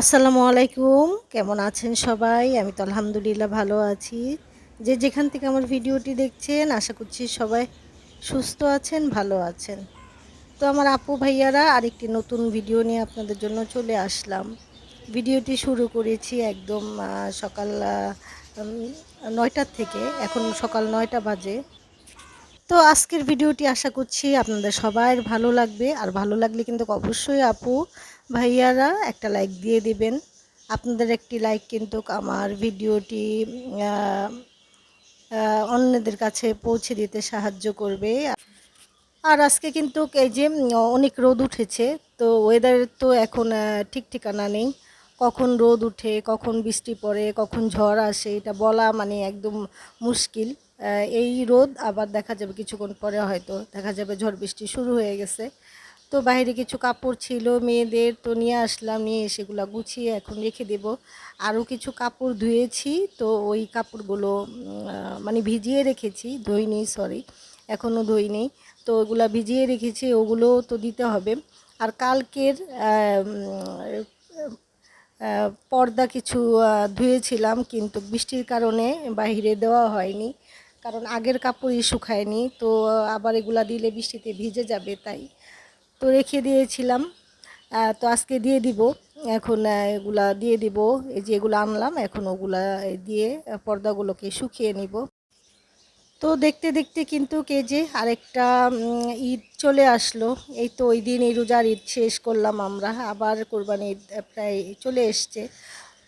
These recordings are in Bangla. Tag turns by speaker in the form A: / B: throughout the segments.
A: আসসালামু আলাইকুম। কেমন আছেন সবাই? আমি তো আলহামদুলিল্লাহ ভালো আছি। যে যেখান থেকে আমার ভিডিওটি দেখছেন, আশা করছি সবাই সুস্থ আছেন, ভালো আছেন। তো আমার আপু ভাইয়ারা আরেকটি নতুন ভিডিও নিয়ে আপনাদের জন্য চলে আসলাম। ভিডিওটি শুরু করেছি একদম সকাল নয়টার থেকে। এখন সকাল নয়টা বাজে। তো আজকের ভিডিওটি আশা করছি আপনাদের সবার ভালো লাগবে। আর ভালো লাগলে কিন্তু অবশ্যই আপু ভাইয়ারা একটা লাইক দিয়ে দিবেন। আপনাদের একটি লাইক কিন্তু আমার ভিডিওটি অন্যদের কাছে পৌঁছে দিতে সাহায্য করবে। আর আজকে কিন্তু এই যে, অনেক রোদ উঠেছে, তো ওয়েদারের তো এখন ঠিক ঠিকানা নেই। কখন রোদ উঠে, কখন বৃষ্টি পড়ে, কখন ঝড় আসে, এটা বলা মানে একদম মুশকিল। এই রোদ আবার দেখা যাবে কিছুক্ষণ পরে হয়তো। দেখা যাবে ঝড় বৃষ্টি শুরু হয়ে গেছে। তো বাইরে কিছু কাপড় ছিল, মেয়েদের তো নিয়ে আসলাম, নিয়ে সেগুলো গুছিয়ে এখন রেখে দেব। আরও কিছু কাপড় ধুয়েছি, তো ওই কাপড়গুলো মানে ভিজিয়ে রেখেছি। ধুইনি সরি এখনও ধুইনি তো ওগুলা ভিজিয়ে রেখেছি, ওগুলো তো দিতে হবে। আর কালকের পর্দা কিছু ধুয়েছিলাম, কিন্তু বৃষ্টির কারণে বাইরে দেওয়া হয়নি। কারণ আগের কাপড়ই শুকায়নি, তো আবার এগুলা দিলে বৃষ্টিতে ভিজে যাবে তাই। তো রেখে দিয়েছিলাম তো আজকে দিয়ে দিব। এখন এগুলা দিয়ে দিব, এই যে এগুলো আনলাম, এখন ওগুলা দিয়ে পর্দাগুলোকে শুকিয়ে নিব। তো দেখতে দেখতে কিন্তু কে যে আরেকটা ঈদ চলে আসলো। এই তো ওই দিন এই রোজার ঈদ শেষ করলাম আমরা, আবার কোরবানি ঈদ প্রায় চলে এসছে।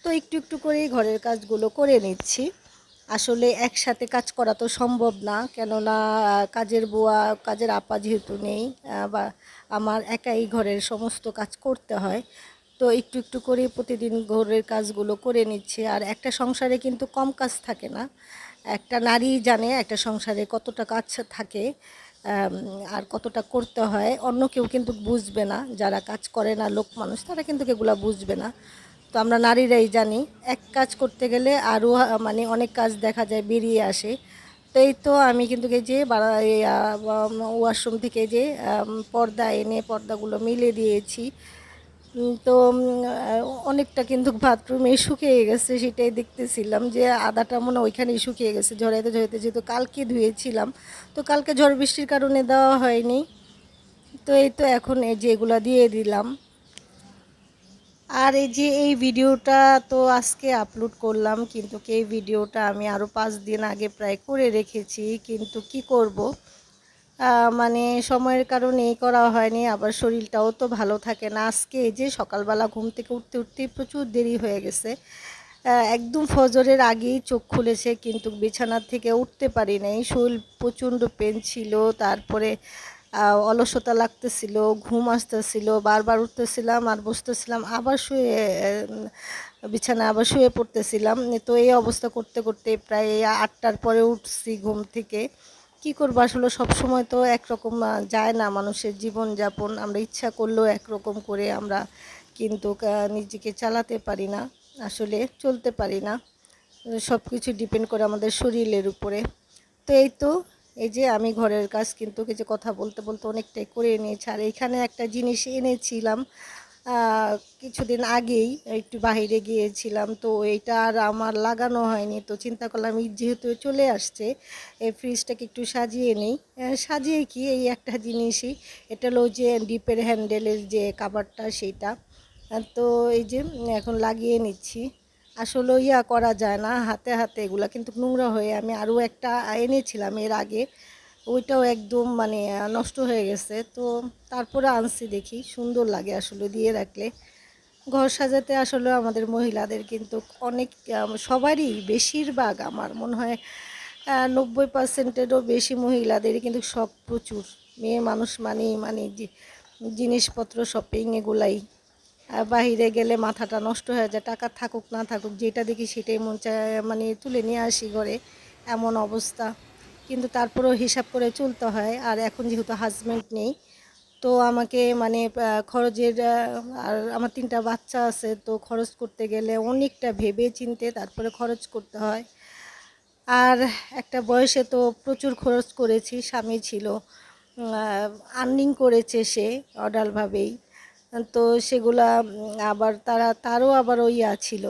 A: তো একটু একটু করেই ঘরের কাজগুলো করে নিচ্ছি। আসলে একসাথে কাজ করা তো সম্ভব না, কেননা কাজের বুয়া, কাজের আপা যেহেতু নেই বা আমার একাই ঘরের সমস্ত কাজ করতে হয়, তো একটু একটু করে প্রতিদিন ঘরের কাজগুলো করে নিচ্ছে। আর একটা সংসারে কিন্তু কম কাজ থাকে না, একটা নারী জানে একটা সংসারে কতটা কাজ থাকে আর কতটা করতে হয়, অন্য কেউ কিন্তু বুঝবে না, যারা কাজ করে না, লোক মানুষ, তারা কিন্তু এগুলো বুঝবে না। তো আমরা নারীরাই জানি, এক কাজ করতে গেলে আরও মানে অনেক কাজ দেখা যায়, বেরিয়ে আসে। তো এই তো আমি কিন্তু যে ওয়াশরুম থেকে যে পর্দা এনে পর্দাগুলো মিলে দিয়েছি। তো অনেকটা কিন্তু বাথরুমে শুকিয়ে গেছে, সেটাই দেখতেছিলাম যে আদাটা মনে ওইখানেই শুকিয়ে গেছে, ঝরাইতে ঝরাইতে যেহেতু কালকে ধুয়েছিলাম। তো কালকে ঝড় বৃষ্টির কারণে দেওয়া হয়নি। তো এই তো এখন এই যে এগুলা দিয়ে দিলাম। আর এই যে এই ভিডিওটা তো আজকে আপলোড করলাম, কিন্তু এই ভিডিওটা আমি আরও পাঁচ দিন আগে প্রায় করে রেখেছি, কিন্তু কি করব? মানে সময়ের কারণে এই করা হয়নি, আবার শরীরটাও তো ভালো থাকে না। আজকে এই যে সকালবেলা ঘুম থেকে উঠতে উঠতেই প্রচুর দেরি হয়ে গেছে। একদম ফজরের আগেই চোখ খুলেছে, কিন্তু বিছানার থেকে উঠতে পারি নাই। শরীর প্রচণ্ড পেন ছিল, তারপরে অলসতা লাগতেছিল ঘুম আসতেছিল বারবার উঠতেছিলাম আর বসতেছিলাম আবার শুয়ে আহ, বিছানায় আবার শুয়ে পড়তেছিলাম। তো এই অবস্থা করতে করতে প্রায় আটটার পরে উঠছি ঘুম থেকে। কি করব আসলে সব সময় তো একরকম যায় না মানুষের জীবনযাপন। আমরা ইচ্ছা করলেও একরকম করে আমরা কিন্তু নিজেকে চালাতে পারি না আসলে চলতে পারি না। সব কিছু ডিপেন্ড করে আমাদের শরীরের উপরে। তো এই তো এই যে আমি ঘরের কাজ কিন্তু যে কথা বলতে বলতে অনেকটাই করে নিয়েছি। আর এখানে একটা জিনিস এনেছিলাম কিছুদিন আগেই একটু বাইরে গিয়েছিলাম তো এটা আর আমার লাগানো হয়নি। তো চিন্তা করলাম ঈদ যেহেতু চলে আসছে এই ফ্রিজটাকে একটু সাজিয়ে নিই। সাজিয়ে কি এই একটা জিনিসই। এটা হলো যে ডিপের হ্যান্ডেলের যে কাভারটা আহ, তো এই যে এখন লাগিয়ে নিচ্ছি। আসলে ইয়া করা যায় না, হাতে হাতে এগুলা কিন্তু নোংরা হয়ে আমি আরও একটা এনেছিলাম এর আগে, ওইটাও একদম মানে নষ্ট হয়ে গেছে। তো তারপরে আনছি দেখি, সুন্দর লাগে আসলে দিয়ে রাখলে। ঘর সাজাতে আসলে আমাদের মহিলাদের কিন্তু অনেক সবারই বেশিরভাগ আমার মনে হয় নব্বই পার্সেন্টেরও বেশি মহিলাদেরই কিন্তু শখ প্রচুর। মেয়ে মানুষ মানেই মানে জিনিসপত্র শপিং এগুলাই বাহিরে গেলে মাথাটা নষ্ট হয়ে যায়, টাকা থাকুক না থাকুক, যেটা দেখি সেটাই মন চায় মানে তুলে নিয়ে আসি ঘরে, এমন অবস্থা। কিন্তু তারপরেও হিসাব করে চলতে হয়, আর এখন যেহেতু হাজব্যান্ড নেই, তো আমাকে মানে খরচের আর আমার তিনটা বাচ্চা আছে, তো খরচ করতে গেলে অনেকটা ভেবে চিনতে তারপরে খরচ করতে হয়। আর একটা বয়সে তো প্রচুর খরচ করেছি, স্বামী ছিল আর্নিং করেছে সে অডালভাবেই তো সেগুলা আবার তারা, তারও আবার ওই ছিল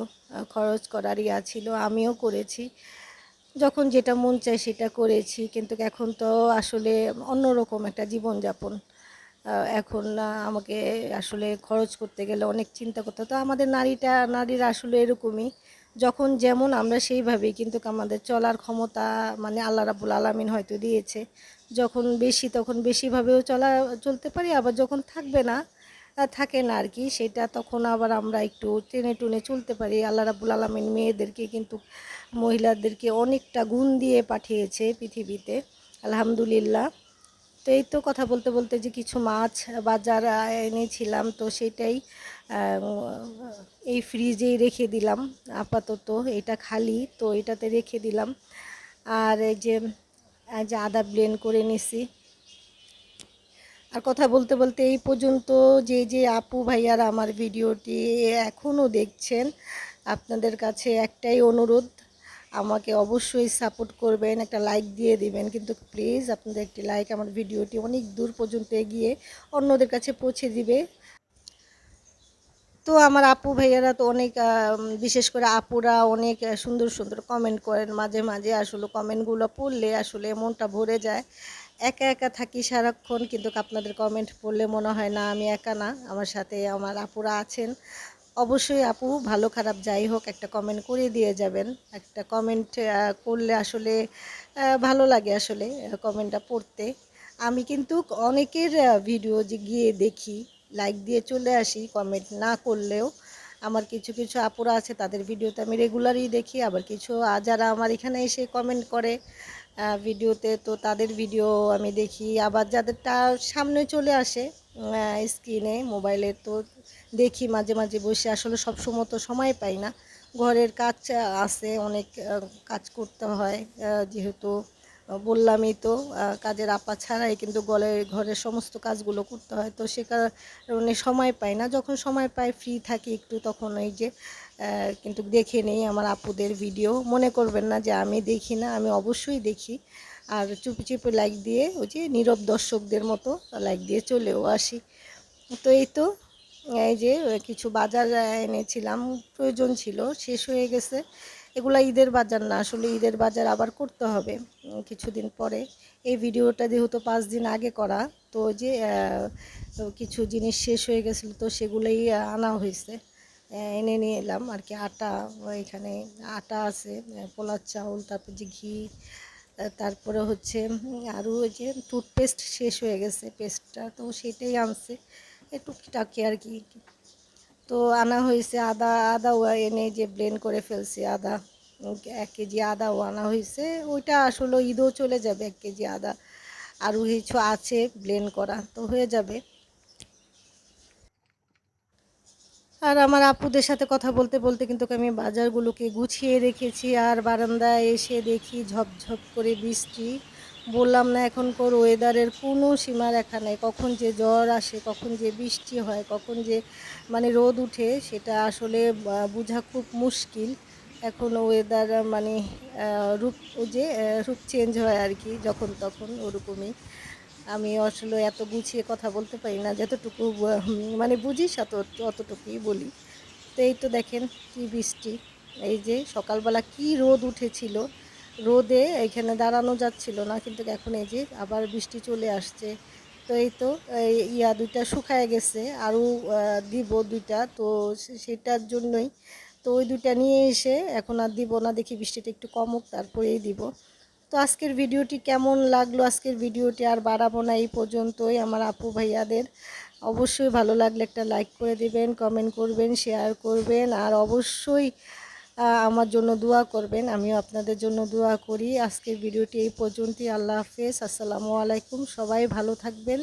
A: খরচ করার ইয়া ছিল, আমিও করেছি। যখন যেটা মন চায় সেটা করেছি, কিন্তু এখন তো আসলে অন্যরকম একটা জীবনযাপন। এখন আমাকে আসলে খরচ করতে গেলে অনেক চিন্তা করতে তো আমাদের নারীটা, নারীরা আসলে এরকমই। যখন যেমন আমরা সেইভাবেই, কিন্তু আমাদের চলার ক্ষমতা মানে আল্লাহ রাবুল আলামিন হয়তো দিয়েছে। যখন বেশি, তখন বেশিভাবেও চলা, চলতে পারি, আবার যখন থাকবে না থাকে না আর কি। সেটা তখন আবার আমরা একটু টেনে টুনে চলতে পারি। আল্লাহ রাবুল আলামিন মেয়েদেরকে কিন্তু, মহিলাদেরকে অনেকটা গুণ দিয়ে পাঠিয়েছে পৃথিবীতে। আলহামদুলিল্লাহ। তো এই তো কথা বলতে বলতে যে কিছু মাছ বাজার এনেছিলাম, তো সেটাই এই ফ্রিজেই রেখে দিলাম। আপাতত এটা খালি, তো এটাতে রেখে দিলাম। আর এই যে আদা ব্লেন্ড করে নিছি। আর কথা বলতে বলতে এই পর্যন্ত যে যে আপু ভাইয়ারা আমার ভিডিওটি এখনও দেখছেন, আপনাদের কাছে একটাই অনুরোধ, আমাকে অবশ্যই সাপোর্ট করবেন, একটা লাইক দিয়ে দিবেন। কিন্তু প্লিজ আপনাদের একটি লাইক আমার ভিডিওটি অনেক দূর পর্যন্ত এগিয়ে অন্যদের কাছে পৌঁছে দিবে। তো আমার আপু ভাইয়ারা তো অনেক বিশেষ করে আপুরা অনেক সুন্দর সুন্দর কমেন্ট করেন। মাঝে মাঝে আসলে কমেন্টগুলো পড়লে আসলে মনটা ভরে যায়। একা একা থাকি সারাক্ষণ, কিন্তু আপনাদের কমেন্ট পড়লে মনে হয় না আমি একা না, আমার সাথে আমার আপুরা আছেন। অবশ্যই আপু, ভালো খারাপ যাই হোক, একটা কমেন্ট করে দিয়ে যাবেন। একটা কমেন্ট করলে আসলে ভালো লাগে আসলে কমেন্টটা পড়তে। আমি কিন্তু অনেকের ভিডিও যে গিয়ে দেখি লাইক দিয়ে চলে আসি কমেন্ট না করলেও। আমার কিছু কিছু আপুরা আছে, তাদের ভিডিওতে আমি রেগুলারই দেখি, আবার কিছু যারা আমার এখানে এসে কমেন্ট করে ভিডিওতে, তো তাদের ভিডিও আমি দেখি। আবার যাদের যাদেরটা সামনে চলে আসে স্ক্রিনে মোবাইলে তো দেখি মাঝে মাঝে বসে। আসলে সব সময় তো সময় পাই না। ঘরের কাজ আছে, অনেক কাজ করতে হয় যেহেতু বললামই তো কাজের আপা ছাড়াই কিন্তু গলে ঘরের সমস্ত কাজগুলো করতে হয়। তো সে কারণে সময় পাই না। যখন সময় পাই ফ্রি থাকি একটু, তখন ওই যে কিন্তু দেখে নেই আমার আপুদের ভিডিও মনে করবেন না যে আমি দেখি না, আমি অবশ্যই দেখি। আর চুপি চুপি লাইক দিয়ে, ওই যে নীরব দর্শকদের মতো লাইক দিয়ে চলেও আসি। তো এই তো, এই যে কিছু বাজার এনেছিলাম, প্রয়োজন ছিল, শেষ হয়ে গেছে। এগুলা ঈদের বাজার না, আসলে ঈদের বাজার আবার করতে হবে কিছুদিন পরে। এই ভিডিওটা যেহেতু পাঁচ দিন আগে করা, তো যে কিছু জিনিস শেষ হয়ে গেছিল, তো সেগুলোই আনা হয়েছে। এনে নিয়ে এলাম আর কি। আটা, এখানে আটা আছে পোলার চাউল, তারপর যে ঘি তারপরে হচ্ছে আরও ওই যে টুথপেস্ট শেষ হয়ে গেছে পেস্টটা তো সেটাই আনছে টুকিটাকি আর কি। তো আনা হয়েছে আদা আদাও এনে যে ব্লেন্ড করে ফেলছি আদা, এক কেজি আদাও আনা হয়েছে, ওইটা আসলে ঈদও চলে যাবে এক কেজি আদা। আরও কিছু আছে ব্লেন্ড করা, তো হয়ে যাবে। আর আমার আপুদের সাথে কথা বলতে বলতে কিন্তু আমি বাজারগুলোকে গুছিয়ে রেখেছি আর বারান্দায় এসে দেখি ঝপঝপ করে বৃষ্টি। বললাম, না এখনকার ওয়েদারের কোনো সীমা রেখা নেই। কখন যে জ্বর আসে, কখন যে বৃষ্টি হয়, কখন যে মানে রোদ উঠে, সেটা আসলে বোঝা খুব মুশকিল। এখন ওয়েদার মানে রূপ যে রূপ চেঞ্জ হয় আর কি যখন তখন ওরকমই। আমি আসলে এত গুছিয়ে কথা বলতে পারি না, যতটুকু মানে বুঝি তত অতটুকুই বলি। তো এই তো দেখেন কি বৃষ্টি, এই যে সকালবেলা কি রোদ উঠেছিল। রোদে এখানে দাঁড়ানো যাচ্ছিল না, কিন্তু এখন এই যে আবার বৃষ্টি চলে আসছে। তো এই তো ইয়া দুইটা শুকায় গেছে, আরও দিব দুইটা, তো সেটার জন্যই। তো ওই দুইটা নিয়ে এসে এখন আর দিব না, দেখি বৃষ্টিটা একটু কমুক, তারপরেই দিব। তো আজকের ভিডিওটি কেমন লাগল? আজকের ভিডিওটি আর বাড়াবো না, এই পর্যন্তই। আমার আপু ভাইয়াদের অবশ্যই ভালো লাগলে একটা লাইক করে দেবেন কমেন্ট করবেন শেয়ার করবেন, আর অবশ্যই আমার জন্য দোয়া করবেন। আমিও আপনাদের জন্য দোয়া করি। আজকের ভিডিওটি এই পর্যন্তই। আল্লাহ হাফেজ। আসসালামু আলাইকুম। সবাই ভালো থাকবেন।